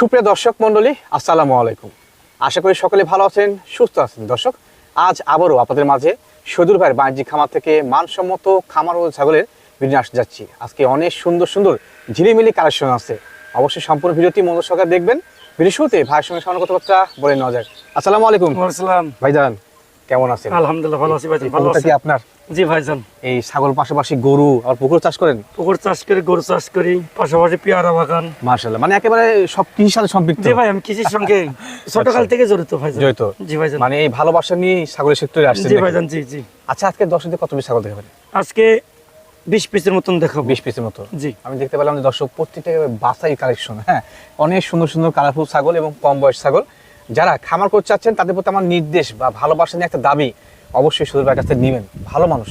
সুপ্রিয় দর্শক মণ্ডলী আসসালামু আলাইকুম। আশা করি সকলে ভালো আছেন সুস্থ আছেন। দর্শক আজ আবারও আপনাদের মাঝে সদুর ভাইয়ের বাণিজ্যিক খামার থেকে মানসম্মত খামার ও ছাগলের ভিডিও আসতে যাচ্ছি। আজকে অনেক সুন্দর সুন্দর ঝিলিমিলি কালেকশন আছে। অবশ্যই সম্পূর্ণ ভিডিওটি মনোযোগ সহকারে দেখবেন। ভিডিও শুরুতে ভাইয়ের সঙ্গে সামান্য কথাবার্তা বলে নেওয়া যাক। আসসালামু আলাইকুম। ভাইজান কেমন আছেন? আলহামদুলিল্লাহ ভালো আছি ভাই ভালো আছি আপনার? জি ভাইজান। এই ছাগল পাশাপাশি গরু আর পুকুর চাষ করেন? পুকুর চাষ করি গরু চাষ করি পাশাপাশি পেয়ারা বাগান। মার্শাল্লাহ মানে একেবারে সব কৃষির সাথে সম্পৃক্ত? জি ভাই আমি কৃষির সঙ্গে ছোটকাল থেকে জড়িত ভাইজান। জড়িত। জি ভাইজান। মানে এই ভালোবাসা নিয়ে ছাগলের সেক্টরে আসছেন জি? ভাইজান জি জি। আচ্ছা আজকে দর্শকদের কত পিস ছাগল দেখাবেন আজকে বিশ পিসের মতন দেখাবো। বিশ পিসের মতো? জি। আমি দেখতে পেলাম যে দর্শক প্রত্যেকটা বাসাই কালেকশন হ্যাঁ? অনেক সুন্দর সুন্দর কালারফুল ছাগল এবং কম বয়স ছাগল। যারা খামার করতে চাচ্ছেন তাদের প্রতি আমার নির্দেশ বা ভালোবাসা নিয়ে একটা দাবি অবশ্যই সুদূর ভাইয়ের কাছ থেকে নেবেন। ভালো মানুষ।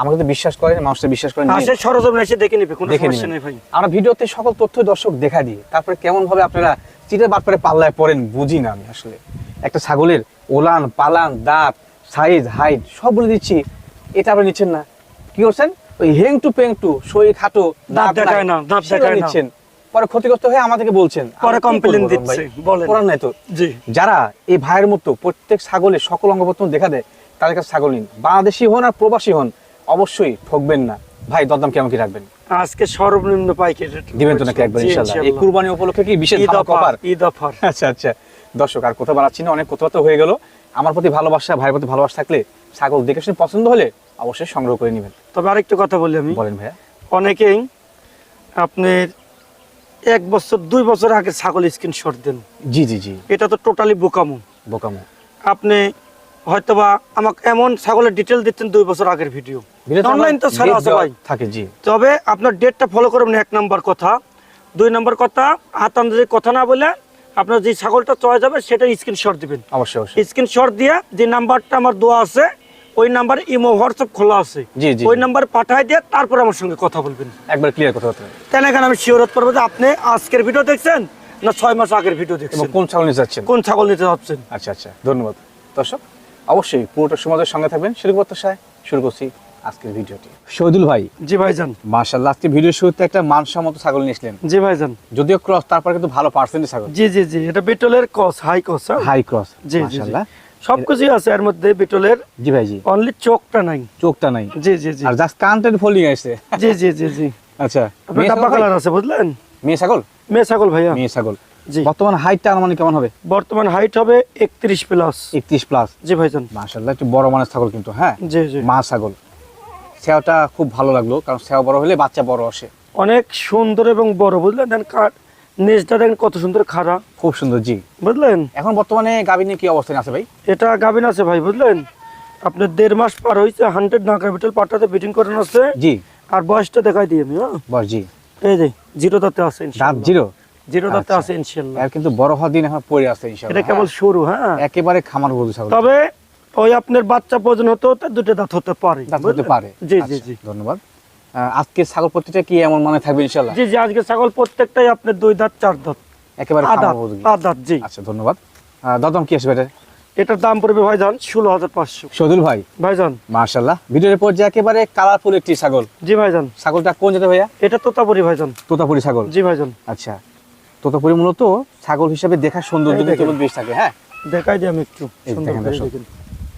আমাকে তো বিশ্বাস করেন মানুষটা বিশ্বাস করেন। সরজমিন এসে দেখে নিবে কোনো সমস্যা নেই ভাই। আমরা ভিডিওতে সকল তথ্য দর্শক দেখা দিই তারপরে কেমন ভাবে আপনারা চিটের বাটপারে পাল্লায় পড়েন বুঝি না আমি আসলে। একটা ছাগলের ওলান পালান দাঁত সাইজ হাইট সব বলে দিচ্ছি এটা আপনি নিচ্ছেন না। কি করছেন? ওই হেং টু পেং টু শরীর খাটো দাঁত দেখায় না, দাঁত দেখায় না। নিচ্ছেন। পরে ক্ষতিগ্রস্ত হয়ে আমাদেরকে বলছেন পরে কমপ্লেন? দিচ্ছে বলেন। নাই তো। জি। যারা এই ভাইয়ের মতো প্রত্যেক ছাগলের সকল অঙ্গপত্র দেখা দেয় তাদের কাছে ছাগল নিন। বাংলাদেশি হন আর প্রবাসী হন অবশ্যই ঠকবেন না। ভাই দরদাম কেমন কি রাখবেন? আজকে সর্বনিম্ন পাইকারি রেট। দিবেন তো নাকি একবার ইনশাআল্লাহ এই কুরবানি উপলক্ষে কি বিশেষ ঈদ ধামাকা অফার অফার ঈদ অফার। আচ্ছা আচ্ছা। দর্শক আর কথা বাড়াচ্ছি না অনেক কথাবার্তা হয়ে গেল। আমার প্রতি ভালোবাসা ভাইয়ের প্রতি ভালোবাসা থাকলে ছাগল দেখে শুনে পছন্দ হলে অবশ্যই সংগ্রহ করে নেবেন। তবে আরেকটা কথা বলি আমি। বলেন ভাইয়া। অনেকেই আপনার এক বছর দুই বছর আগে ছাগল স্ক্রিনশট দেন। জি জি জি। এটা তো টোটালি বোকামো। বোকামো। আপনি হয়তোবা আমাকে এমন ছাগলের ডিটেল দিচ্ছেন দুই বছর আগের ভিডিও অনলাইন তো ছাড়া আছে ভাই। থাকে জি। তবে আপনার ডেটটা ফলো করবেন এক নাম্বার কথা। দুই নাম্বার কথা হাত আন্দাজে কথা না বলে আপনার যে ছাগলটা চয়ে যাবে সেটা স্ক্রিনশট দিবেন। অবশ্যই অবশ্যই। স্ক্রিনশট দিয়ে যে নাম্বারটা আমার দেওয়া আছে ওই নাম্বারে ইমো হোয়াটসঅ্যাপ খোলা আছে। জি, জি, ওই নাম্বার পাঠায় দিয়ে তারপর আমার সঙ্গে কথা বলবেন। একবার ক্লিয়ার কথা। তাই এখানে আমি শিওর হতে পারব যে আপনি আজকের ভিডিও দেখছেন না ছয় মাস আগের ভিডিও দেখছেন? কোন ছাগল নিতে যাচ্ছেন? কোন ছাগল নিতে যাচ্ছেন? আচ্ছা আচ্ছা। ধন্যবাদ। দর্শক অবশ্যই পুরোটা সমাজের সঙ্গে থাকবেন। শুরু করতে চাই শুরু করছি আজকের ভিডিওটি। শহীদুল ভাই। জি ভাইজান। মার্শাল্লাহ আজকে ভিডিও শুরুতে একটা মানসম্মত ছাগল নিয়েছিলেন জি ভাইজান। যদিও ক্রস তারপর কিন্তু ভালো পার্সেন্টেজ ছাগল। জি জি জি এটা বিটলের কস হাই কস হাই ক্রস জি মার্শাল্লাহ সবকিছুই আছে এর মধ্যে বিটলের। জি ভাই জি অনলি চোখটা নাই। চোখটা নাই। জি জি জি। আর জাস্ট কান্টেন্ট ফোল্ডিং আছে। জি জি জি জি। আচ্ছা মেয়ে ছাগল কালার আছে বুঝলেন? মেয়ে ছাগল? মেয়ে ছাগল ভাইয়া। মেয়ে ছাগল। বর্তমান হাইটটা আনুমানিক কেমন হবে? বর্তমান হাইট হবে একত্রিশ প্লাস একত্রিশ প্লাস জি ভাইজান। মার্শাল্লাহ একটু বড় মানের ছাগল কিন্তু হ্যাঁ? জি জি। মা ছাগল। সেওটা খুব ভালো লাগল কারণ সেও বড় হলে বাচ্চা বড় আসে। অনেক সুন্দর এবং বড় বুঝলেন? দেন কাঠ নেজটা দেখেন কত সুন্দর খাড়া। খুব সুন্দর জি। বুঝলেন? এখন বর্তমানে গাবিনে কি আছে ভাই? এটা আছে ভাই বুঝলেন? আপনার দেড় মাস পার হয়েছে হান্ড্রেড পাটাতে বিটিং করানো আছে। জি। আর বয়সটা দেখাই দিই আমি হ্যাঁ? জি। এই যে জিরো দাঁতে আছে দাঁত জিরো জিরো দাঁতে আচ্ছা। আছে ইনশাল্লাহ। আর কিন্তু বড় হওয়ার দিন এখন পড়ে আছে এটা কেবল শুরু হ্যাঁ? একেবারে খামার গরু ছাগল। তবে ওই আপনার বাচ্চা প্রয়োজন হতে হতে দুটো দাঁত হতে পারে দাঁত হতে পারে। জি জি আচ্ছা, জি। ধন্যবাদ। আজকে ছাগল প্রতিটা কি এমন মানে থাকবে ইনশাআল্লাহ জি জি আজকে ছাগল প্রত্যেকটাই আপনার দুই দাঁত চার দাঁত। একেবারে খামার গরু আদাত জি। আচ্ছা ধন্যবাদ। দাদাম কি আসবে এটা এটার দাম পড়বে ভাইজান ষোলো হাজার পাঁচশো। সদুল ভাই? ভাইজান। মার্শাল্লাহ ভিডিওর পর যে একেবারে কালারফুল একটি ছাগল। জি ভাইজান। ছাগলটা কোন যেতে ভাইয়া? এটা তোতাপুরি ভাইজান। তোতাপুরি ছাগল। জি ভাইজান। আচ্ছা। তোতাপুরি মূলত ছাগল হিসাবে দেখার সৌন্দর্য। কিন্তু বেশ থাকে হ্যাঁ? দেখাই দিই আমি একটু।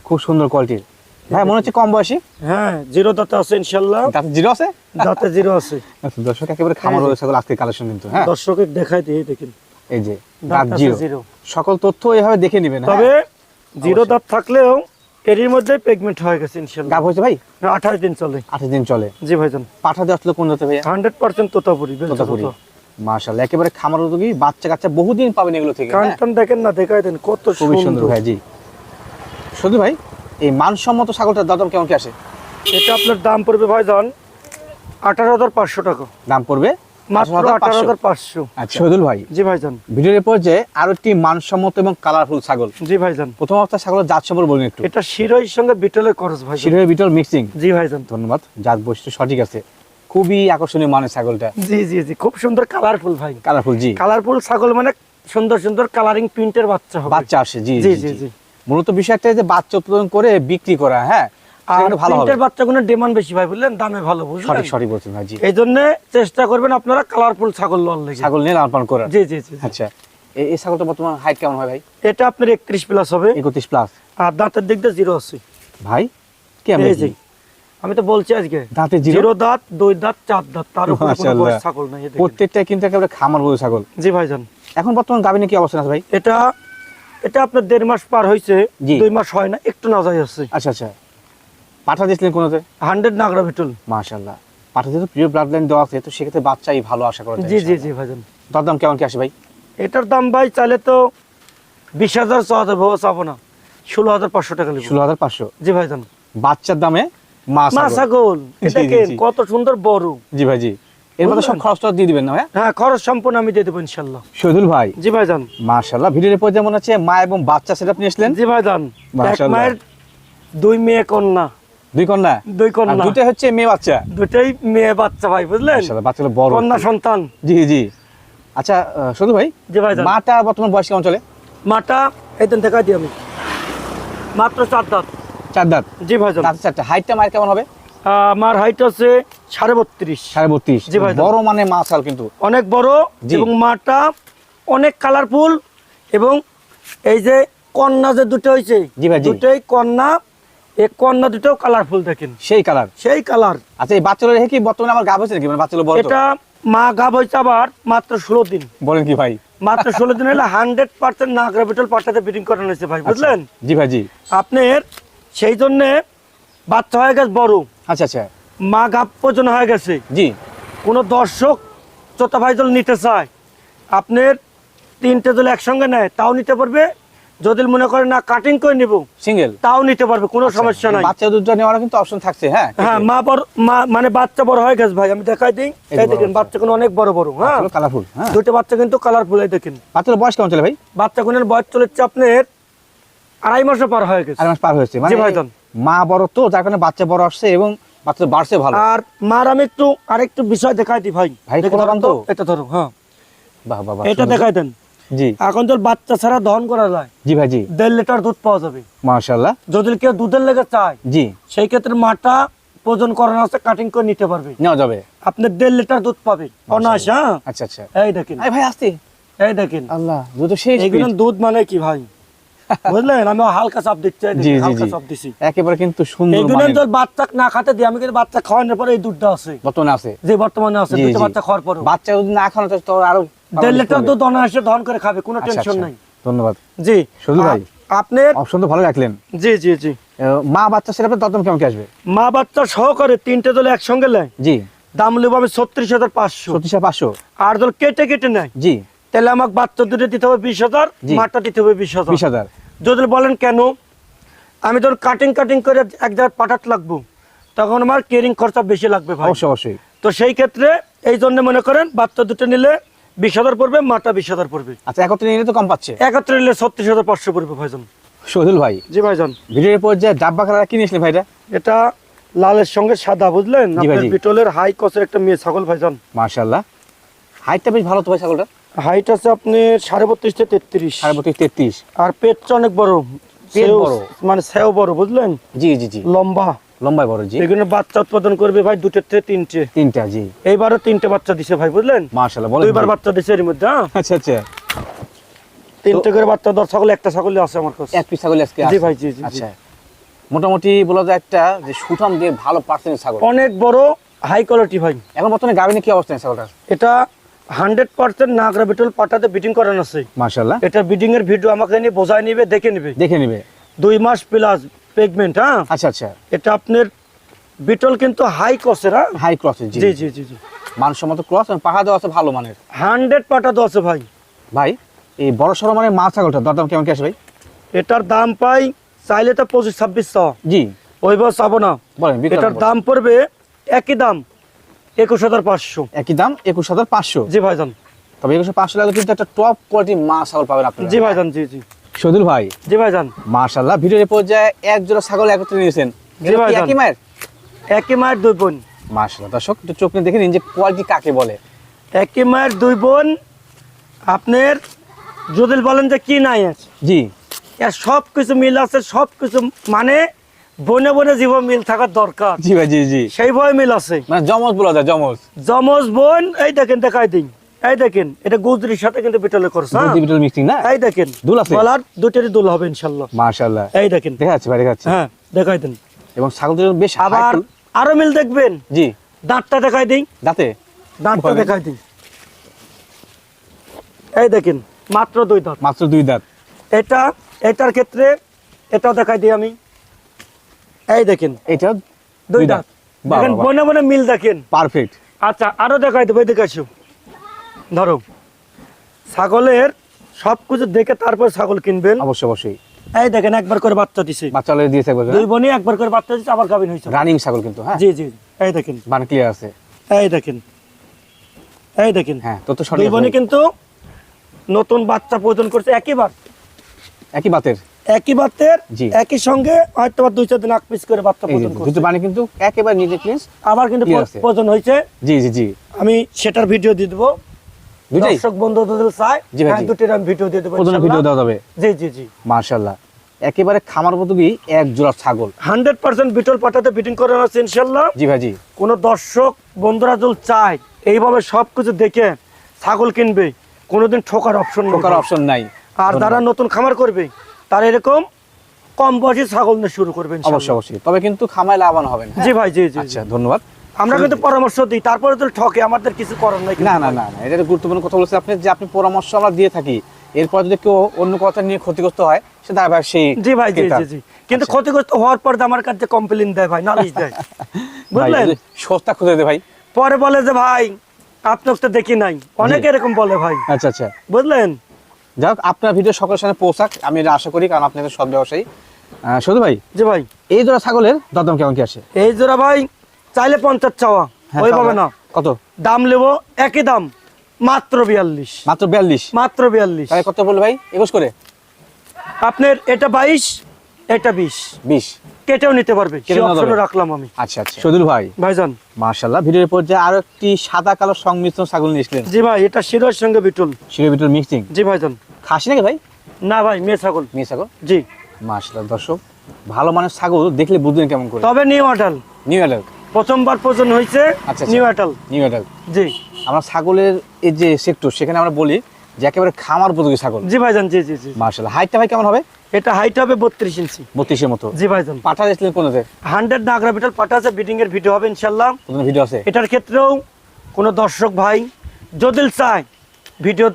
খুব সুন্দর কোয়ালিটির ভাই মনে হচ্ছে কম বয়সী? হ্যাঁ জিরো দাঁতে আছে ইনশাল্লাহ। দাঁত জিরো আছে? দাঁতে জিরো আছে। আচ্ছা, দর্শক একেবারে খামার এই যে। গরু ছাগল আজকে কালেকশন কিন্তু হ্যাঁ? দর্শকের দেখাই দিই দেখেন। এই যে দাঁত দাঁত জিরো। জিরো। সকল তথ্য এভাবে দেখে নেবেন তবে হ্যাঁ? জিরো অবশ্যই। দাঁত থাকলেও এরই মধ্যে পেগমেন্ট হয়ে গেছে ইনশাল্লাহ। গাব হয়েছে ভাই? আঠাশ দিন চলে। আঠাশ দিন চলে। জি ভাইজান। পাঠা দিয়ে আসলে কোন ভাইয়া? হান্ড্রেড পার্সেন্ট তোতাপুরি বেলচা তোতাপুরি তোতা। মার্শাল্লাহ একেবারে খামার উদ্যোগী বাচ্চা কাচ্চা বহুদিন পাবেন এগুলো থেকে কান হ্যাঁ? দেখেন না দেখাই দেন কত সুন্দর ভাই জি। শুধু ভাই এই মানসম্মত ছাগলটার দাম কেমন কি আসে এটা আপনার দাম পড়বে ভাইজান আঠারো হাজার পাঁচশো টাকা। দাম পড়বে মাত্র 18,500 আঠারো হাজার পাঁচশো। আচ্ছা। ভাই মানসম্মত এবং কালারফুল ছাগল। জি ভাইজান। প্রথম অবস্থা ছাগলের জাত সম্পর্কে বলুন একটু। এটা শিরোইর সঙ্গে বিটলের খরচ ভাই শিরোহী বিটল মিক্সিং জি ভাইজান। ধন্যবাদ জাত বৈশিষ্ট্য সঠিক আছে। খুবই আকর্ষণীয় মানে ছাগলটা। জি জি জি খুব সুন্দর কালারফুল ভাই। কালারফুল জি। কালারফুল ছাগল মানে সুন্দর সুন্দর কালারিং প্রিন্টের বাচ্চা হবে। বাচ্চা আসে জি জি জি জি জি। জি। মূলত বিষয়টা যে বাচ্চা উৎপাদন করে বিক্রি করা হ্যাঁ? আর সেখানে ভালো হবে। প্রিন্টের বাচ্চাগুলো ডিমান্ড বেশি ভাই বুঝলেন? দামে ভালো বুঝলেন? সঠিক সঠিক বলছেন ভাই জি। এই জন্য চেষ্টা করবেন আপনারা কালারফুল ছাগল লেগে। ছাগল নিয়ে লালন জি জি জি জি। আচ্ছা এই এই ছাগলটা বর্তমান হাইট কেমন হয় ভাই? এটা আপনার একত্রিশ প্লাস হবে। একত্রিশ প্লাস আর দাঁতের দিক দিয়ে জিরো আছে। ভাই কেমন যে আমি তো বলছি আজকে দাঁতে জিরো? দাঁত দুই দাঁত চার দাঁত তার উপরে কোনো বয়স ছাগল নাই প্রত্যেকটা কিন্তু একেবারে খামার গরু ছাগল। জি ভাইজান। এখন বর্তমান গাভিনে কি অবস্থা আছে ভাই? এটা এটা আপনার দেড় মাস পার হয়েছে দুই মাস হয় না একটু না যাই আছে। আচ্ছা আচ্ছা। পাঠা দিয়েছিলেন কোনোতে? হান্ড্রেড নাগরা ভিটুল মাশাল্লাহ পাঠা যেহেতু প্রিয় ব্লাড লাইন দেওয়া আছে তো সেক্ষেত্রে বাচ্চাই ভালো আশা করা যায় জি জি জি ভাইজান। দরদাম কেমন কি আসে ভাই? এটার দাম ভাই চাইলে তো বিশ হাজার ছ হাজার ভাবো চাবো না। ষোলো হাজার পাঁচশো টাকা ষোলো হাজার পাঁচশো। জি ভাইজান। বাচ্চার দামে মা ছাগল। দেখেন কত সুন্দর বড়। জি ভাই জি। এর মধ্যে সব খরচটা দিয়ে দিবেন না ভাই হ্যাঁ খরচ সম্পূর্ণ আমি দিয়ে দেবো ইনশাল্লাহ। শহীদুল ভাই। জি ভাইজান মাশাল্লাহ ভিডিওর পর যেমন আছে মা এবং বাচ্চা সেটা আপনি আসলেন? জি ভাইজান এক মায়ের দুই মেয়ে কন্যা। দুই কন্যা? দুই কন্যা। হচ্ছে মেয়ে বাচ্চা? দুটাই মেয়ে বাচ্চা ভাই বুঝলেন? মাশাআল্লাহ বাচ্চাগুলো বড়। কন্যা সন্তান। জি জি। আচ্ছা ভাই জি ভাইজান মাটা বর্তমান বয়স কেমন চলে? মাটা এই দিন দিই আমি। মাত্র চার দাঁত। চার দাঁত? জি দাঁত চারটা। হাইটটা মায়ের কেমন হবে? আমার হাইট আছে সাড়ে বত্রিশ। সাড়ে বত্রিশ। জি ভাইজান। বড় মানে মা ছাগল কিন্তু। অনেক বড় এবং মাটা অনেক কালারফুল এবং এই যে কন্যা যে দুটো হয়েছে জি ভাই, দুটোই কন্যা এই কন্যা দুটোও কালারফুল দেখেন। সেই কালার সেই কালার আচ্ছা এই বাচ্চাগুলো রেখে কি বর্তমানে আমার গাভ হয়েছে নাকি? মানে বাচ্চাগুলো বড় এটা মা গাব হয়েছে আবার মাত্র ষোলো দিন। বলেন কি ভাই? মাত্র ষোলো দিন হলে হান্ড্রেড পার্সেন্ট না গ্রাভিটাল পাটাতে ব্রিডিং করানো হয়েছে ভাই বুঝলেন? আচ্ছা। জি ভাই জি। আপনার সেই জন্যে বাচ্চা হয়ে গেছে বড়। আচ্ছা আচ্ছা। মা গাপ পর্যন্ত হয়ে গেছে। জি। কোনো দর্শক চোতা ভাই দল নিতে চায় আপনার তিনটে দল একসঙ্গে নেয় তাও নিতে পারবে। যদি মনে করে না কাটিং করে নিব সিঙ্গেল তাও নিতে পারবে কোনো সমস্যা নাই। বাচ্চা দুধটা নেওয়ার কিন্তু অপশন থাকছে হ্যাঁ? হ্যাঁ মা বড় মা মানে বাচ্চা বড় হয়ে গেছে ভাই আমি দেখাই দিই। এই দেখেন বাচ্চা। কোনো অনেক বড় বড় হ্যাঁ? কালারফুল হ্যাঁ। দুটো বাচ্চা কিন্তু কালারফুল এই দেখেন। বাচ্চার বয়স কেমন চলে ভাই? বাচ্চা কোনের বয়স চলেছে আপনার আড়াই মাসে পার হয়ে গেছে। আড়াই মাস পার হয়েছে। মানে মা বড় তো যার কারণে বাচ্চা বড় আসছে এবং বাচ্চা বাড়ছে ভালো। আর মার আমি একটু আরেকটু বিষয় দেখাই দিই ভাই। ভাই, তো? এটা ধরো হ্যাঁ। বাহ বাহ বাহ, এটা দেখাই দেন। জি। এখন তো বাচ্চা ছাড়া দহন করা যায়। জি ভাই জি। দেড় লিটার দুধ পাওয়া যাবে। মাশাআল্লাহ। যদি কেউ দুধের লেগে চায় জি। সেই ক্ষেত্রে মাটা ওজন করানো আছে কাটিং করে নিতে পারবে। নেওয়া যাবে। আপনি দেড় লিটার দুধ পাবে অনায়াসে হ্যাঁ। আচ্ছা আচ্ছা। এই দেখেন। ভাই আসতে এই দেখেন। আল্লাহ দুধ শেষ দুধ মানে কি ভাই? বুঝলেন? আমি হালকা চাপ দিচ্ছি হালকা চাপ দিছি। একেবারে কিন্তু সুন্দর বাচ্চা না খাতে দিই আমি কিন্তু বাচ্চা খাওয়ানোর পরে এই দুধটা আছে। বর্তমানে আছে। যে বর্তমানে আছে বাচ্চা খাওয়ার পরে বাচ্চা যদি না খাওয়ানো তো- আরও দেড় লিটার দুধ অনায়াসে দহন করে খাবে কোনো আচ্ছা, টেনশন আচ্ছা। নাই। ধন্যবাদ। জি শুধু ভাই? আ- আপনার অপশন ভালো রাখলেন। জি জি জি। মা বাচ্চা সেটা দরদাম কেমন কি আসবে? মা বাচ্চা সহকারে তিনটে দলে একসঙ্গে নেয়। জি। দাম নেব আমি ছত্রিশ হাজার পাঁচশো। ছত্রিশ পাঁচশো। আর দল কেটে কেটে নেয়। জি। তাহলে আমাকে বাচ্চা দুটো দিতে হবে বিশ হাজার। মাটা দিতে হবে বিশ হাজার। বিশ হাজার। যদি বলেন কেন? আমি ধর কাটিং কাটিং করে এক জায়গায় পাঠাতে লাগবো তখন আমার কেরিং খরচা বেশি লাগবে ভাই। অবশ্যই তো সেই ক্ষেত্রে এই জন্য মনে করেন বাচ্চা দুটো নিলে বিশ হাজার পড়বে মাটা বিশ হাজার পড়বে। আচ্ছা একত্রে নিলে তো কম পাচ্ছে। একত্রে নিলে ছত্রিশ হাজার পাঁচশো পড়বে ভাইজান। সহিল ভাই জি ভাইজান। ভিডিওর পর যে ডাব্বা কালার কি নিয়েছিলেন ভাইটা? এটা লালের সঙ্গে সাদা বুঝলেন? আপনার বিটলের হাই কসের একটা মেয়ে ছাগল ভাইজান। মার্শাল্লাহ হাইটটা বেশ ভালো তো ভাই ছাগলটা হাইট আছে আপনি সাড়ে বত্রিশ থেকে তেত্রিশ। সাড়ে বত্রিশ তেত্রিশ। আর পেটটা অনেক বড়। বড়। মানে সেও বড় বুঝলেন? জি জি জি। লম্বা। বড় জি। এগুলো বাচ্চা উৎপাদন করবে ভাই দুটোর থেকে তিনটে। তিনটা জি। এইবারও তিনটে বাচ্চা দিছে ভাই বুঝলেন? বলেন দুইবার বাচ্চা দিছে এর মধ্যে হ্যাঁ? আচ্ছা আচ্ছা। তিনটে করে বাচ্চা দশ ছাগল একটা ছাগল আছে আমার কাছে। এক পিস ছাগল আজকে জি ভাই, জি, জি। আচ্ছা। মোটামুটি বলা যায় একটা যে সুঠাম দিয়ে ভালো পার্সেন্ট ছাগল। অনেক বড় হাই কোয়ালিটি ভাই। এখন বর্তমানে গাভিনে কি অবস্থা ছাগলটা এটা হান্ড্রেড পার্সেন্ট নাগরা বিটল পাটাতে বিটিং করানো আছে। মার্শাল্লাহ এটা বিডিং এর ভিডিও আমাকে নিয়ে বোঝায় নিবে দেখে নিবে। দেখে নিবে। দুই মাস প্লাস পেগমেন্ট হ্যাঁ? আচ্ছা আচ্ছা। এটা আপনার বিটল কিন্তু হাই কসের হ্যাঁ? হাই ক্রস জি। জি জি জি মানসম্মত ক্রস এবং পাহাড় দেওয়া আছে ভালো মানের। হান্ড্রেড পাটা তো আছে ভাই। ভাই এই বড় সড়ো মানে মা ছাগলটা দরদাম কেমন কি আসে ভাই? এটার দাম পাই চাইলে তো পঁচিশ ছাব্বিশ জি। ওইবার চাবো না। বলেন এটার দাম পড়বে একই দাম। একুশ হাজার পাঁচশো। একই দাম একুশ হাজার পাঁচশো। জি ভাইজান। তবে একুশ পাঁচশো লাগলে কিন্তু একটা টপ কোয়ালিটি মা ছাগল পাবেন আপনারা। জি ভাইজান জি জি। সদুল ভাই। জি ভাইজান। মাশাল্লাহ ভিডিওর পর্যায়ে এক জোড়া ছাগল একত্রে নিয়েছেন। জি ভাইজান। একই মায়ের? একই মায়ের দুই বোন। মাশাল্লাহ দর্শক একটু চোখ নিয়ে দেখে নিন যে কোয়ালিটি কাকে বলে। একই মায়ের দুই বোন আপনার যদি বলেন যে কি নাই আছে? জি। এর সব কিছু মিল আছে সব কিছু মানে বনে বনে জীবন মিল থাকার দরকার। জি ভাই জি জি। সেই ভয় মিল আছে। মানে জমজ বলা যায় জমজ জমজ বোন এই দেখেন দেখাই দিন। এই দেখেন এটা গুজরির সাথে কিন্তু বিটলে করছে হ্যাঁ? দুধ বিটল মিক্সিং না? এই দেখেন দুল আছে? বলার দুটেরই দুল হবে ইনশাল্লাহ মাশাআল্লাহ। এই দেখেন। দেখা যাচ্ছে ভাই দেখা যাচ্ছে হ্যাঁ দেখাই দিন। এবং ছাগল বেশ আবার আরও মিল দেখবেন। জি। দাঁতটা দেখাই দিই। দাঁতে? দাঁতটা দেখাই দিই। এই দেখেন মাত্র দুই দাঁত। মাত্র দুই দাঁত। এটা এটার ক্ষেত্রে এটা দেখাই দিই আমি। এই দেখেন। এটা দুই দাঁত দেখেন বনে বনে মিল দেখেন। পারফেক্ট আচ্ছা আরও দেখাই দেবো এদিকে আসো ধরো ছাগলের সব কিছু দেখে তারপর ছাগল কিনবেন। অবশ্যই অবশ্যই। এই দেখেন একবার করে বাচ্চা দিছে। বাচ্চা অলরেডি দিয়েছে একবার দুই বোনই একবার করে বাচ্চা দিচ্ছে আবার গাভিন হয়েছে। রানিং ছাগল কিন্তু হ্যাঁ? জি জি এই দেখেন। বান ক্লিয়ার আছে। এই দেখেন। এই দেখেন। হ্যাঁ তো তো দুই বোনই কিন্তু নতুন বাচ্চা প্রয়োজন করছে একই বার একই বাতের? একই বাতের একই সঙ্গে হয়তো দুই চার দিন আগ পিস করে বাচ্চা দুটো কিন্তু একেবারে নিজে আবার কিন্তু হয়েছে। জি জি জি। আমি সেটার ভিডিও দিয়ে দেবো। দর্শক বন্ধু যদি চায় জি ভাই, হ্যাঁ। দুটির আমি ভিডিও দিয়ে দেবো ভিডিও দেওয়া যাবে? জি জি জি। মার্শাল্লাহ একেবারে খামার উপযোগী এক জোড়া ছাগল। হান্ড্রেড পার্সেন্ট বিটল পাঠাতে বিটিং করে আছে ইনশাল্লাহ। জি ভাই জি। কোন দর্শক বন্ধুরা যদি চায় এইভাবে সবকিছু দেখে ছাগল কিনবে কোনোদিন ঠকার অপশন ঠোকার অপশন নাই। আর যারা নতুন খামার করবে তারা এরকম কম বয়সী ছাগল নিয়ে শুরু করবেন অবশ্যই অবশ্যই। তবে কিন্তু খামায় লাভবান হবেন হ্যাঁ? জি ভাই জি জি আচ্ছা ধন্যবাদ। আমরা কিন্তু পরামর্শ দিই তারপরে যদি ঠকে আমাদের কিছু করার নাই না না না এটা গুরুত্বপূর্ণ কথা বলেছেন আপনি যে আপনি পরামর্শ আমরা দিয়ে থাকি এরপর যদি কেউ অন্য কথা নিয়ে ক্ষতিগ্রস্ত হয় সে দায়ভার সেই জি ভাই জি জি জি। কিন্তু আচ্ছা। ক্ষতিগ্রস্ত হওয়ার পর আমার কাছে কমপ্লেন দেয় ভাই নালিশ দেয়। বুঝলেন? সস্তা খুঁজে দে ভাই। পরে বলে যে ভাই আপনাকে তো দেখি নাই। অনেকে এরকম বলে ভাই। আচ্ছা আচ্ছা। বুঝলেন? যাই হোক আপনার ভিডিও সকলের সামনে পৌঁছাক আমি এটা আশা করি কারণ আপনি একটা সব ব্যবসায়ী শুধু ভাই জি ভাই। এই জোড়া ছাগলের দরদাম কেমন কি আসে এই জোড়া ভাই চাইলে পঞ্চাশ চাওয়া হ্যাঁ, ওইভাবে না। কত? দাম নেব একই দাম মাত্র বিয়াল্লিশ। মাত্র বিয়াল্লিশ? মাত্র বিয়াল্লিশ। তাহলে কত বলল ভাই? একুশ করে? আপনার এটা বাইশ এটা বিশ। বিশ। কেটেও নিতে পারবে। রাখলাম আমি। আচ্ছা আচ্ছা। সদুল ভাই ভাইজান। মার্শাল্লাহ ভিডিওর পর্যায়ে আরও একটি সাদা কালো সংমিশ্রণ ছাগল নিয়েছিলেন জি ভাই এটা শিরোর সঙ্গে বিটুল। শিরো ভিতর মিক্সিং জি ভাইজান। খাসি নাকি ভাই? না ভাই মেয়ে ছাগল। মেয়ে ছাগল? জি। মার্শাল্লাহ দর্শক ভালো মানের ছাগল দেখলে বুঝবেন কেমন করে। তবে নিউ আটাল নিউ অ্যাডাল্ট প্রথমবার প্রয়োজন হয়েছে আচ্ছা। নিউ আটাল নিউ অ্যাডাল্ট জি। আমরা ছাগলের এই যে সেক্টর সেখানে আমরা বলি যে একেবারে খামার উপযোগী ছাগল। জি ভাইজান জি জি জি। মার্শাল্লাহ হাইটটা ভাই কেমন হবে? এটা হাইট হবে বত্রিশ ইঞ্চি। বত্রিশের মতো। জি ভাইজান। পাঠা দিয়েছিলেন কোনোতে? হান্ড্রেড নাগরা বিটল পাঠা আছে বিডিং এর ভিডিও হবে ইনশাল্লাহ ভিডিও আছে? এটার ক্ষেত্রেও কোনো দর্শক ভাই যদি চায় ভিডিও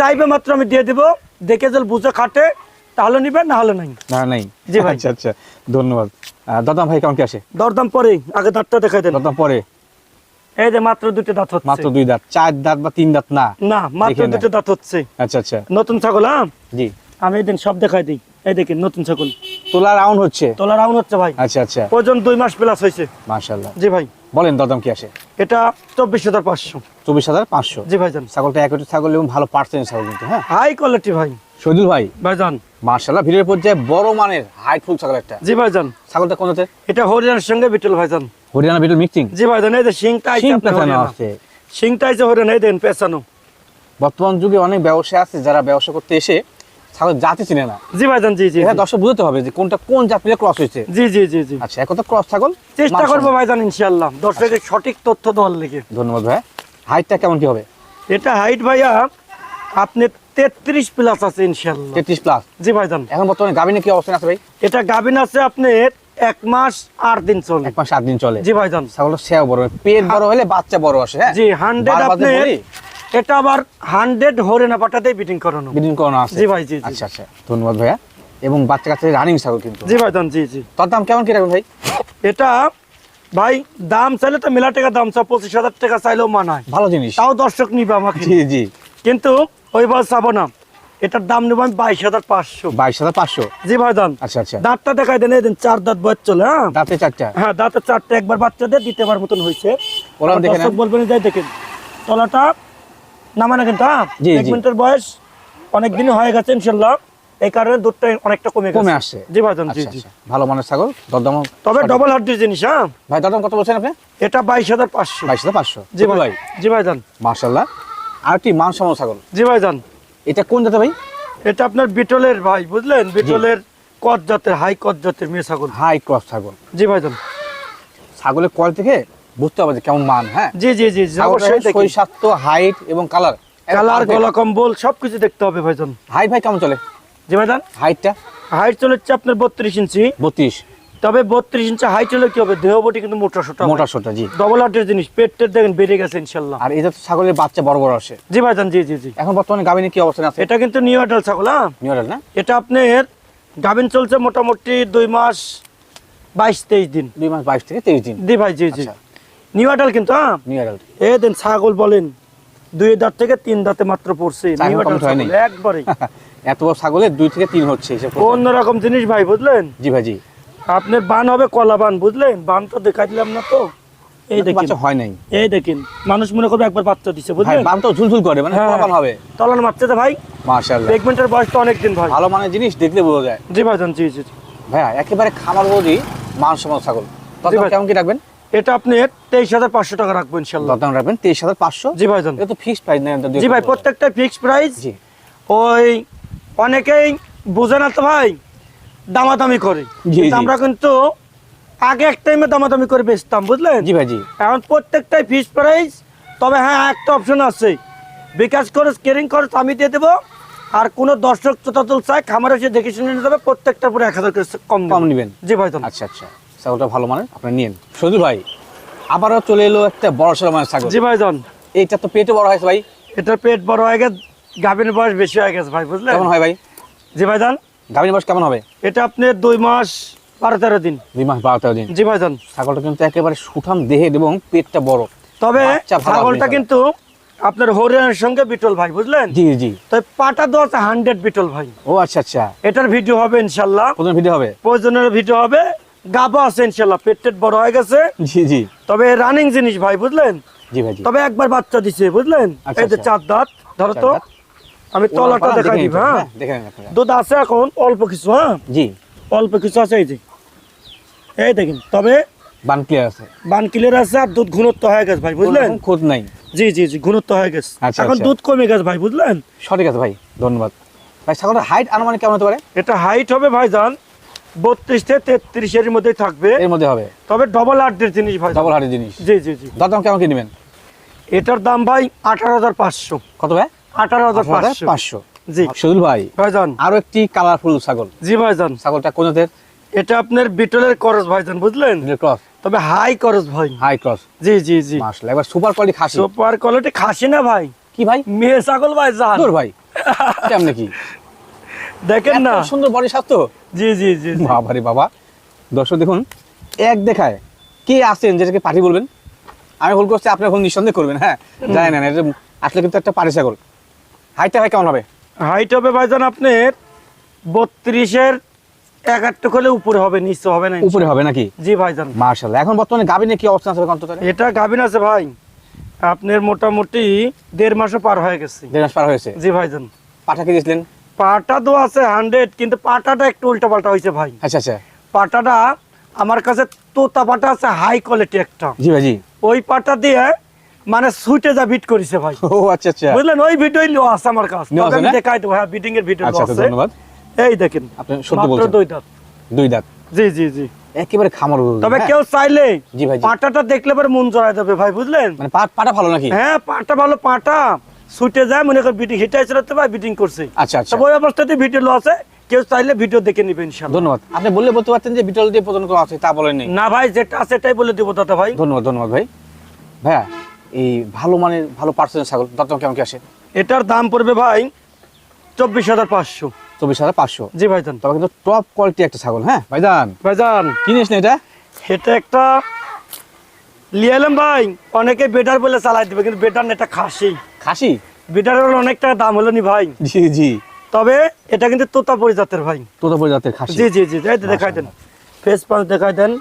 চাইবে মাত্র আমি দিয়ে দেব। দেখে যদি বুঝে খাটে তাহলে নিবেন না হলে নাই। না নাই। জি ভাই। আচ্ছা আচ্ছা। ধন্যবাদ। দাদা ভাই কেমন কি আসে দরদাম পরে আগে দাঁতটা দেখাই দেন। দাদা পরে? এই যে মাত্র দুটো দাঁত হচ্ছে। মাত্র দুই দাঁত। চার দাঁত বা তিন দাঁত? না। না মাত্র দুটো দাঁত হচ্ছে। আচ্ছা আচ্ছা। নতুন ছাগল হ্যাঁ? জি। আমি এদিন সব দেখাই দিই। এই দেখেন নতুন ছাগল। তোলা রাউন্ড হচ্ছে? তোলা রাউন্ড হচ্ছে ভাই। আচ্ছা আচ্ছা। ওজন দুই মাস প্লাস হয়েছে। মার্শাল্লাহ জি ভাই। বলেন দরদাম কি আসে? এটা চব্বিশ হাজার পাঁচশো। চব্বিশ হাজার পাঁচশো? জি ভাইজান। ছাগলটা এক ছাগল এবং ভালো পার্সেন্ট ছাগল কিন্তু হ্যাঁ? হাই কোয়ালিটি ভাই। শহীদুল ভাই ভাইজান। মার্শাল্লাহ ভিডিওর পর্যায়ে বড় মানের হাইটফুল ছাগল একটা। জি ভাইজান। ছাগলটা কোনতে এটা হরিয়ানার সঙ্গে বিটল ভাইজান। হরিয়ানা বিটল মিক্সিং জি ভাইজান এই যে সিংটা সিং পেছানো। আছে। সিংটা আইছে হরিয়ানা এই দেন পেছানো। বর্তমান যুগে অনেক ব্যবসায় আছে যারা ব্যবসা করতে এসে ছাগল জাতি চিনে না। জি ভাইজান জি জি দর্শক বুঝতে হবে যে কোনটা কোন ক্রস হয়েছে। জি জি জি জি। আচ্ছা এখন তো ক্রস ছাগল চেষ্টা করব ভাইজান দর্শকের সঠিক তথ্য দেওয়ার লেগে। ধন্যবাদ ভাই। হাইটটা কেমন কি হবে? এটা হাইট ভাইয়া আপনি তেত্রিশ প্লাস আছে প্লাস জি ভাইজান। এখন বর্তমানে কি অবস্থান আছে ভাই? এটা গাভিন আছে আপনার এক মাস আট দিন চলে। এক মাস সাত দিন চলে। জি ভাইজান। ছাগলটা সেও বড়। পেট বড় হলে বাচ্চা বড় আসে হ্যাঁ? জি হান্ড্রেড বারবার যে আপনার বলি, এটা আবার হান্ড্রেড হরিয়ানা পাটাতেই বিটিং করানো। বিডিং করানো আছে। জি ভাই, জি। আচ্ছা আচ্ছা। ধন্যবাদ ভাইয়া। এবং বাচ্চা কাচ্চা রানিং ছাগল কিন্তু। জি ভাইজান জি জি। তার দাম কেমন কি রাখবেন ভাই? এটা ভাই দাম চাইলে তো মেলা টাকা দাম চা পঁচিশ হাজার টাকা চাইলেও মানায়। ভালো জিনিস। তাও দর্শক নিবে আমাকে। জি জি। কিন্তু ওইবার চাবো না। এটার দাম নেব আমি বাইশ হাজার পাঁচশো। বাইশ হাজার পাঁচশো? জি ভাইজান আচ্ছা আচ্ছা। দাঁতটা দেখাই দেন এই চার দাঁত বয়স চলে হ্যাঁ? দাঁতে চারটা। হ্যাঁ দাঁতের চারটা। একবার বাচ্চাদের দ্বিতীয়বার মতন হয়েছে। ওরাও আবার দেখে দর্শক নেন। বলবেন যাই দেখেন তলাটা নামানো কিন্তু হ্যাঁ এক মিনিটের বয়স অনেকদিন হয়ে গেছে ইনশাল্লাহ। এই কারণে দুধটা অনেকটা কমে কমে আসছে। জি ভাইজান জি আচ্ছা জি। আচ্ছা। ভালো মানের ছাগল দরদাম তবে ডবল হার্ডের জিনিস হ্যাঁ? ভাই দরদাম কত বলছেন আপনি? এটা বাইশ হাজার পাঁচশো। বাইশ হাজার পাঁচশো। জি ভাই জি ভাইজান। মার্শাল্লাহ আর কি মান সম ছাগল? জি ভাইজান। এটা কোন জাতে ভাই? এটা আপনার বিটলের ভাই বুঝলেন? বিটলের কত জাতের হাই কত জাতের মেয়ে ছাগল। হাই ক্রস ছাগল। জি ভাই ভাইজান। ছাগলের কোয়ালিটি থেকে বুঝতে হবে যে কেমন মান হ্যাঁ? জি জি জি জি, অবশ্যই দেখি। হাইট এবং কালার কালার গলা কম্বল সবকিছু দেখতে হবে ভাইজান। হাইট ভাই কেমন চলে? জি ভাইজান? হাইটটা হাইট চলে হচ্ছে আপনার বত্রিশ ইঞ্চি। বত্রিশ। তবে বত্রিশ ইঞ্চি হাইট চলে কি হবে? দেহ বটি কিন্তু মোটা সোটা মোটা সোটা জি। ডবল আটের জিনিস। পেটের দেখেন বেড়ে গেছে ইনশাল্লাহ। আর এটা তো ছাগলের বাচ্চা বড় বড় আসে। জি ভাইজান জি জি জি। এখন বর্তমানে গাভিনী কি অবস্থানে আছে? এটা কিন্তু নিউ ছাগল হ্যাঁ? নিউ না? এটা আপনার গাভিন চলছে মোটামুটি দুই মাস বাইশ তেইশ দিন। দুই মাস বাইশ থেকে তেইশ দিন। জি ভাই জি জি। আচ্ছা। নিউ আডাল কিন্তু হ্যাঁ নিউ অ্যাডাল্ট এ দেন ছাগল বলেন দুই দাঁত থেকে তিন দাঁতে মাত্র পড়ছে। নিউ আডাল একবারে এত বড় ছাগলের দুই থেকে তিন হচ্ছে হিসেব করতে। অন্যরকম জিনিস ভাই বুঝলেন? জি ভাই জি। আপনার বান হবে কলা বান বুঝলেন? বান তো দেখাই দিলাম না তো। এই দেখেন। হয় নাই। এই দেখেন মানুষ মনে করবে একবার বাচ্চা দিছে হ্যাঁ বুঝলেন? বাম তো ঝুলঝুল করে মানে হ্যাঁ। হবে। তলান মারছে তো ভাই। মাশাআল্লাহ। পেগমেন্টের বয়স তো অনেক দিন ভাই। ভালো জিনিস দেখলে বোঝা যায়। জি ভাইজান জি জি জি। ভাইয়া একেবারে খামার বৌদি মান সমান ছাগল তত কেমন কি রাখবেন? এটা আপনি তেইশ হাজার পাঁচশো টাকা রাখব ইনশাল্লাহ রাখবেন তেইশ হাজার পাঁচশো? জি ভাইজান এটা তো ফিক্সড প্রাইস জি ভাই প্রত্যেকটা ফিক্স প্রাইস জি। ওই অনেকেই বোঝে না তো ভাই দামাদামি করে। আমরা কিন্তু আগে এক টাইমে দামাদামি করে বেচতাম বুঝলেন? জি ভাই জি। এখন প্রত্যেকটাই ফিক্স প্রাইস তবে হ্যাঁ একটা অপশন আছে। বিকাশ খরচ কেরিং খরচ আমি দিয়ে দেবো। আর কোনো দর্শক চোতাতুল চাই খামারে এসে দেখে শুনে নিতে হবে প্রত্যেকটার পরে এক হাজার কম কম। নেবেন। জি ভাইজান আচ্ছা আচ্ছা। ছাগলটা ভালো মানের আপনি নিন সজু ভাই আবারও চলে এলো একটা বড় সড়ো মানের ছাগল। জি ভাইজান এইটা তো পেটে বড় হয়েছে ভাই। এটার পেট বড় হয়ে গেছে গাভীর বয়স বেশি হয়ে গেছে ভাই বুঝলেন? কেমন হয় ভাই? জি ভাইজান গাভীর বয়স কেমন হবে? এটা আপনার দুই মাস বারো তেরো দিন। দুই মাস বারো তেরো দিন। জি ভাইজান ছাগলটা কিন্তু একেবারে সুঠাম দেহে এবং পেটটা বড়। তবে ছাগলটা কিন্তু আপনার হরিয়ানার সঙ্গে বিটল ভাই বুঝলেন? জি জি। তবে পাটা দশ হান্ড্রেড বিটল ভাই। ও আচ্ছা আচ্ছা। এটার ভিডিও হবে ইনশাল্লাহ। ভিডিও হবে? প্রয়োজনের ভিডিও হবে। গাবা আছে ইনশাল্লাহ পেট বড় হয়ে গেছে। জি জি। তবে রানিং জিনিস ভাই বুঝলেন? জি ভাই তবে একবার বাচ্চা দিছে বুঝলেন? আচ্ছা, এই যে আচ্ছা। চার দাঁত ধরো তো। আমি তলাটা দেখাই দিব হ্যাঁ? হ্যাঁ দুধ আছে এখন অল্প কিছু হ্যাঁ? জি। অল্প কিছু আছে এই যে। এই দেখেন তবে বান ক্লিয়ার আছে। বান ক্লিয়ার আছে আর দুধ ঘুণত্ব হয়ে গেছে ভাই বুঝলেন? খোঁজ নাই। জি জি জি ঘুণত্ব হয়ে গেছে। আচ্ছা, এখন দুধ কমে গেছে ভাই বুঝলেন? সঠিক আছে ভাই ধন্যবাদ। ভাই ছাগলের হাইট আনুমানিক কেমন হতে পারে? এটা হাইট হবে ভাই জান ছাগল। বুঝলেন? তবে হাই হাই ক্রস জি সুপার খাসি। খাসি না ভাই। কি ভাই? মেয়ে ছাগল ভাই। ভাই কি? দেখেন না। সুন্দর বডি স্বাস্থ্য জি জি জি জি। বাবা রে বাবা। দর্শক দেখুন এক দেখায়। কে আছেন যেটাকে পাঠি বলবেন? আমি ভুল করছি আপনি এখন নিঃসন্দেহ করবেন হ্যাঁ? জানেন না এটা আসলে কিন্তু একটা পাটি ছাগল। হাইটটা ভাই কেমন হবে? হাইট হবে ভাইজান আপনার বত্রিশের একাত্তর হলে উপরে হবে নিচে হবে না উপরে হবে নাকি? জি ভাইজান। মার্শাল্লাহ এখন বর্তমানে গাবিনে কি অবস্থা আছে অন্তত এটা গাভিন আছে ভাই। আপনার মোটামুটি দেড় মাসও পার হয়ে গেছে। দেড় মাস পার হয়েছে? জি ভাইজান। পাঠা কি দিয়েছিলেন? পাটা তো আছে হান্ড্রেড কিন্তু পাটাটা একটু উল্টা পাল্টা হয়েছে ভাই। আচ্ছা আচ্ছা। পাটাটা আমার কাছে তোতা পাটা আছে হাই কোয়ালিটি একটা। জি ভাই জি। ওই পাটা দিয়ে মানে সুইটে যা বিট করেছে ভাই। ও আচ্ছা আচ্ছা। বুঝলেন? ওই ভিডিও লো আছে আমার কাছে। আমি দেখাই দেবো হ্যাঁ বিটিং এর ভিডিও আচ্ছা আচ্ছা আছে। ধন্যবাদ। এই দেখেন আপনি সত্যি বলছেন। দুই দাঁত। দুই দাঁত? জি জি জি। একেবারে খামার তবে হ্যাঁ? কেউ চাইলে জি ভাই পাটাটা দেখলে পরে মন জড়াই দেবে ভাই বুঝলেন? মানে পাটা ভালো নাকি? হ্যাঁ পাটা ভালো পাটা। ছুটে যায় মনে কর বিটিং হিটাই চলাতে ভাই বিটিং করছে। আচ্ছা আচ্ছা। ওই অবস্থাতে ভিডিও আছে কেউ চাইলে ভিডিও দেখে নিবে ইনশাল্লাহ। ধন্যবাদ। আপনি বললে বলতে পারতেন যে বিটল দিয়ে প্রদান করা আছে তা বলেন নেই। না ভাই যেটা আছে এটাই বলে দিব দাদা ভাই। ধন্যবাদ ধন্যবাদ ভাই। ভাইয়া এই ভালো মানের ভালো পার্সেন্ট ছাগল দরদাম কেমন কি আসে এটার দাম পড়বে ভাই চব্বিশ হাজার পাঁচশো। চব্বিশ হাজার পাঁচশো। জি ভাইজান। তবে কিন্তু টপ কোয়ালিটি একটা ছাগল হ্যাঁ? ভাইজান। ভাইজান। কি নিস না এটা? এটা একটা লিয়ালাম ভাই। অনেকে বেটার বলে চালাই দিবে কিন্তু বেটার না এটা খাসি। খাসি? বেটারের অনেক টাকা দাম হলো নি ভাই। জি জি। তবে এটা কিন্তু তোতা পরিজাতের ভাই। তোতা প্রজাতের খাসি। জি জি জি দেখাই দেন। ফেস পাঁচ দেখাই দেন।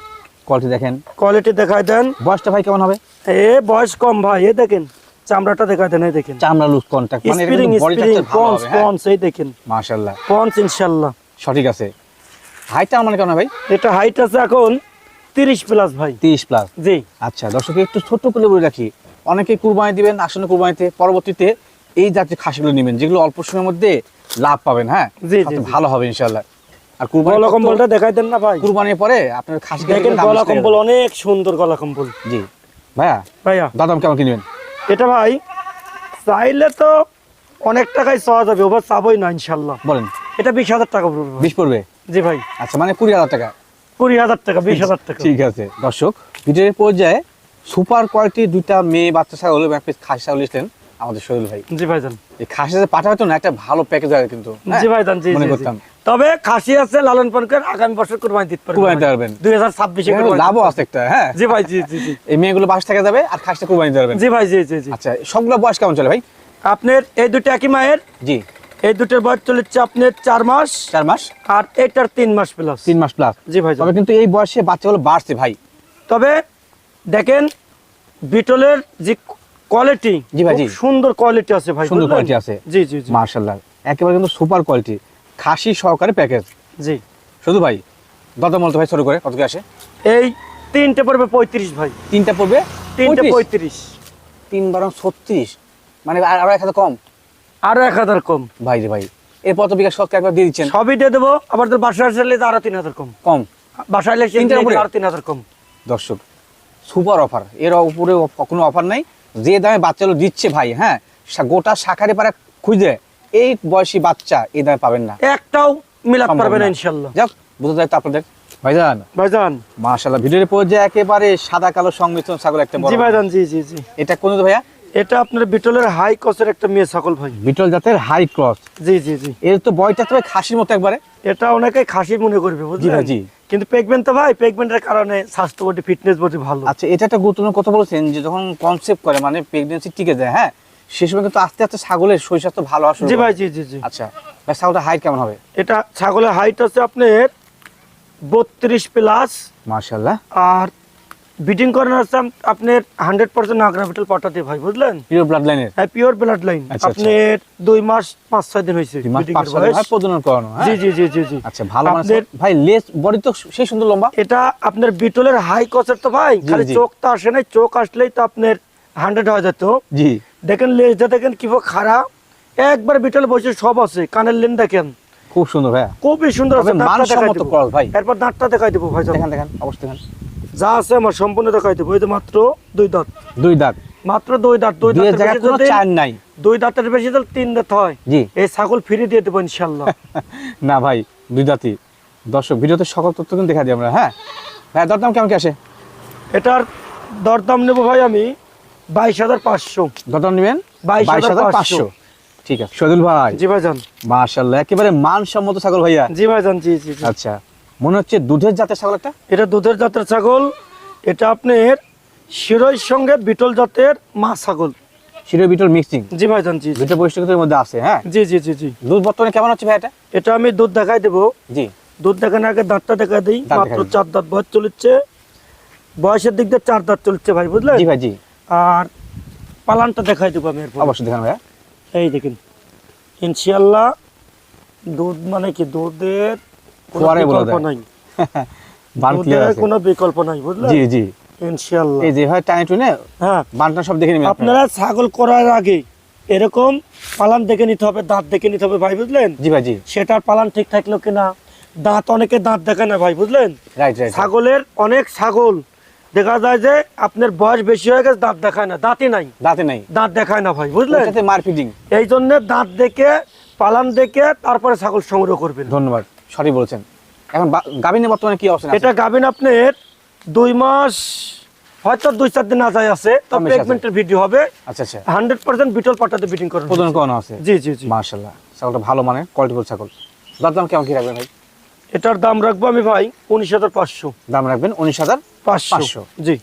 কোয়ালিটি দেখেন। কোয়ালিটি দেখাই দেন। বয়সটা ভাই কেমন হবে? এ বয়স কম ভাই এ দেখেন। চামড়াটা দেখাই দেন এই দেখেন। চামড়া লুজ কন্টাক্ট মানে স্প্রিং স্প্রিং ভালো পন্স হবে পন্স এই দেখেন। মাশাআল্লাহ। পন্স ইনশাল্লাহ সঠিক আছে। হাইটটা মানে কেমন ভাই? এটা হাইট আছে এখন তিরিশ প্লাস ভাই। 30 প্লাস জি। আচ্ছা দর্শক একটু ছোট্ট করে বলে রাখি। অনেকে কুরবানি দিবেন আসন্ন কুরবানিতে পরবর্তীতে এই জাতীয় খাসিগুলো নেবেন যেগুলো অল্প সময়ের মধ্যে লাভ পাবেন হ্যাঁ? ভালো হবে ইনশাল্লাহ আর কুরবানি গলা কম্বলটা দেখাই দেন না ভাই। কুরবানির পরে আপনার খাসি দেখেন গলা কম্বল অনেক সুন্দর গলা কম্বল। জি। ভাইয়া? ভাইয়া। দাদাম কেমন কিনবেন এটা ভাই চাইলে তো অনেক টাকাই চাওয়া যাবে ওভার চাবই না ইনশাল্লাহ বলেন। এটা বিশ হাজার টাকা পড়বে। বিশ পড়বে? জি ভাই। আচ্ছা মানে কুড়ি হাজার টাকা। কুড়ি হাজার টাকা বিশ হাজার টাকা। ঠিক আছে দর্শক ভিডিওর পর্যায়ে সুপার কোয়ালিটি দুইটা মেয়ে বাচ্চা ছাগল এবং একটা খাসি ছাগল এসলেন আমাদের শরীর ভাই। জি ভাইজান। এই খাসি সাথে পাঠা হতো না একটা ভালো প্যাকেজ হয় কিন্তু? জি ভাইজান জি মনে জি, জি। করতাম। তবে খাসি আছে লালন পালন করে আগামী বছর কুরবানি দিতে পারবেন। কুরবানি পারবেন। দুই হাজার ছাব্বিশে লাভও আছে একটা হ্যাঁ? জি ভাই জি জি জি। এই মেয়েগুলো বাস থেকে যাবে আর খাসিটা কুরবানি দিতে পারবেন। জি ভাই জি জি জি। আচ্ছা সবগুলো বয়স কেমন চলে ভাই? আপনার এই দুটো একই মায়ের? জি। এই দুটোর বয়স চলেছে আপনার চার মাস। চার মাস? আর এটার তিন মাস প্লাস তিন মাস প্লাস জি ভাই তবে কিন্তু এই বয়সে বাচ্চাগুলো বাড়ছে ভাই। তবে দেখেন বিটলের যে কোয়ালিটি জি ভাই, সুন্দর কোয়ালিটি আছে ভাই সুন্দর quality আছে। জি জি জি। মার্শাল্লাহ। একেবারে কিন্তু সুপার কোয়ালিটি খাসি সহকারে প্যাকেজ জি। শুধু ভাই দাদা বলতো ভাই শুরু করে কত কি আসে? এই তিনটে পড়বে পঁয়ত্রিশ ভাই। তিনটা পড়বে তিনটে 35? পঁয়ত্রিশ। তিন বারো ছত্রিশ। মানে আর- আরও এক হাজার কম। আরও এক হাজার কম। ভাই রে ভাই এরপর তো বিকাশ সৎকে একবার দিয়ে দিচ্ছেন। সবই দিয়ে দেবো আবার তোর বাসায় আসলে আরও তিন হাজার কম। কম। বাসায় উপরে? আরও তিন হাজার কম। দর্শক সুপার অফার। এর উপরে কোনো অফার নাই। যে দামে বাচ্চাগুলো দিচ্ছে ভাই হ্যাঁ? গোটা শাখারে পারে খুঁজে এই বয়সী বাচ্চা এই দামে পাবেন না। একটাও মিলাতে না। ইনশাল্লাহ। যাক বোঝা যায় তো আপনাদের ভাইজান। ভাইজান। মাশাল্লাহ ভিডিওর পর্যায়ে একেবারে সাদা কালো সংমিশ্রণ ছাগল একটা বড় জি ভাইজান জি জি জি। এটা কোন ভাইয়া? এটা আপনার বিটলের হাই কসের একটা মেয়ে সকল ভাই। বিটল জাতের হাই ক্রস জি জি জি। এর তো বয়টা তো খাসির মতো একবারে। এটা অনেকে খাসি মনে করবে বুঝলেন? জি। কিন্তু পেগমেন্ট তো ভাই পেগমেন্টের কারণে স্বাস্থ্য বডি ফিটনেস বডি ভালো। আচ্ছা এটা একটা গুরুত্বপূর্ণ কথা বলেছেন যে যখন কনসেপ্ট করে মানে প্রেগনেন্সি টিকে যায় হ্যাঁ? সে সময় কিন্তু আস্তে আস্তে ছাগলের শরীর স্বাস্থ্য ভালো আসে জি ভাই জি জি জি। আচ্ছা ভাই ছাগলটা হাইট কেমন হবে? এটা ছাগলের হাইট আছে আপনার বত্রিশ প্লাস মার্শাল্লাহ আর বিডিং করেন আম- আপনার হান্ড্রেড পার্সেন্ট নাগরা বিটল পাঠাতে ভাই বুঝলেন? পিওর ব্লাড লাইনের হ্যাঁ পিওর ব্লাড লাইন। আপনার দুই মাস পাঁচ ছয় দিন হয়েছে। হয় প্রজনন করানো হ্যাঁ? জি জি জি জি জি। আচ্ছা ভালো আপনার- ভাই লেস বডি তো সেই সুন্দর লম্বা। এটা আপনার বিটলের হাই কসের তো ভাই খালি চোখ তো আসে নাই চোখ আসলেই তো আপনার হান্ড্রেড হয়ে যেত জি। দেখেন লেজটা দেখেন কি খারাপ। একবার বিটল বসে সব আছে কানের লেন দেখেন। খুব সুন্দর ভাইয়া খুবই সুন্দর আছে দেখাই মানসম্মত ক্রস ভাই। এরপর দাঁতটা দেখাই দেবো ভাই দেখেন দেখেন অবশ্যই দেখেন। যা আছে আমার সম্পূর্ণ দেখাই দেবো এই তো মাত্র দুই দাঁত। দুই দাঁত। মাত্র দুই দাঁত দুই দাঁতের বেশি কোনো চার নাই। দুই দাঁতের বেশি তাহলে তিন দাঁত হয় জি। এই ছাগল ফিরে দিয়ে দেবো ইনশাল্লাহ। না ভাই দুই দাঁতই। দর্শক ভিডিওতে সকল তথ্য কিন্তু দেখা দিই আমরা হ্যাঁ? ভাই দরদাম কেমন কি আসে? এটার দরদাম নেব ভাই আমি বাইশ হাজার পাঁচশো। দরদাম নেবেন? 22,500 ঠিক আছে সদুল ভাই। জি ভাইজান। মাশাল্লাহ একেবারে মানসম্মত ছাগল ভাইয়া। জি ভাইজান জি জি জি। আচ্ছা। মনে হচ্ছে দুধের জাতের ছাগল একটা? এটা দুধের জাতের ছাগল এটা আপনার শিরোর সঙ্গে বিটল জাতের মা ছাগল। শিরো বিটল মিক্সিং জি ভাইজান জি জি। দুটো বৈশিষ্ট্যের মধ্যে আছে হ্যাঁ? জি জি জি জি। দুধ বর্তমানে কেমন হচ্ছে ভাই এটা? এটা আমি দুধ দেখাই দেবো। জি। দুধ দেখানোর আগে দাঁতটা দেখা দিই। মাত্র চার দাঁত বয়স চলেছে। বয়সের দিক দিয়ে চার দাঁত চলছে ভাই বুঝলেন? জি ভাই জি। আর পালানটা দেখাই দেবো আমি এরপর। অবশ্যই দেখান ভাইয়া। এই দেখেন ইনশাল্লাহ দুধ মানে কি? দুধের ফোয়ারাই বলা বিকল্প যায়। নাই। বান ক্লিয়ার আছে। কোনো বিকল্প নাই বুঝলেন? জি জি। ইনশাল্লাহ এই যে টুনে হ্যাঁ। বানটা সব দেখে নেবেন আপনারা। ছাগল করার আগে এরকম পালান দেখে নিতে হবে দাঁত দেখে নিতে হবে ভাই বুঝলেন? জি ভাই জি। সেটার পালান ঠিক থাকল কিনা? দাঁত অনেকে দাঁত দেখে না ভাই বুঝলেন? ছাগলের অনেক ছাগল দেখা যায় যে আপনার বয়স বেশি হয়ে গেছে দাঁত দেখায় না। দাঁতই নাই। দাঁতে নাই। দাঁত দেখায় না ভাই বুঝলেন? ওটাতে মার ফিডিং এই জন্য দাঁত দেখে পালান দেখে তারপরে ছাগল সংগ্রহ করবেন। ধন্যবাদ। সঠিক বলছেন। এখন বা- গাভিনে বর্তমানে কি অবস্থা এটা গাভিন আপনার দুই মাস হয়তো দুই চার দিন আজায় আছে তো প্রেগনেন্টের ভিডিও হবে। আচ্ছা আচ্ছা। হান্ড্রেড পার্সেন্ট বিটল পাটাতে বিটিং করেন প্রদান করানো আছে? জি জি জি। মার্শাল্লাহ ছাগলটা ভালো মানে কোয়ালিটিফুল ছাগল। দাম কেমন কি রাখবেন ভাই? এটার দাম রাখব আমি ভাই উনিশ হাজার পাঁচশো। দাম রাখবেন উনিশ হাজার পাঁচশো। পাঁচশো। জি।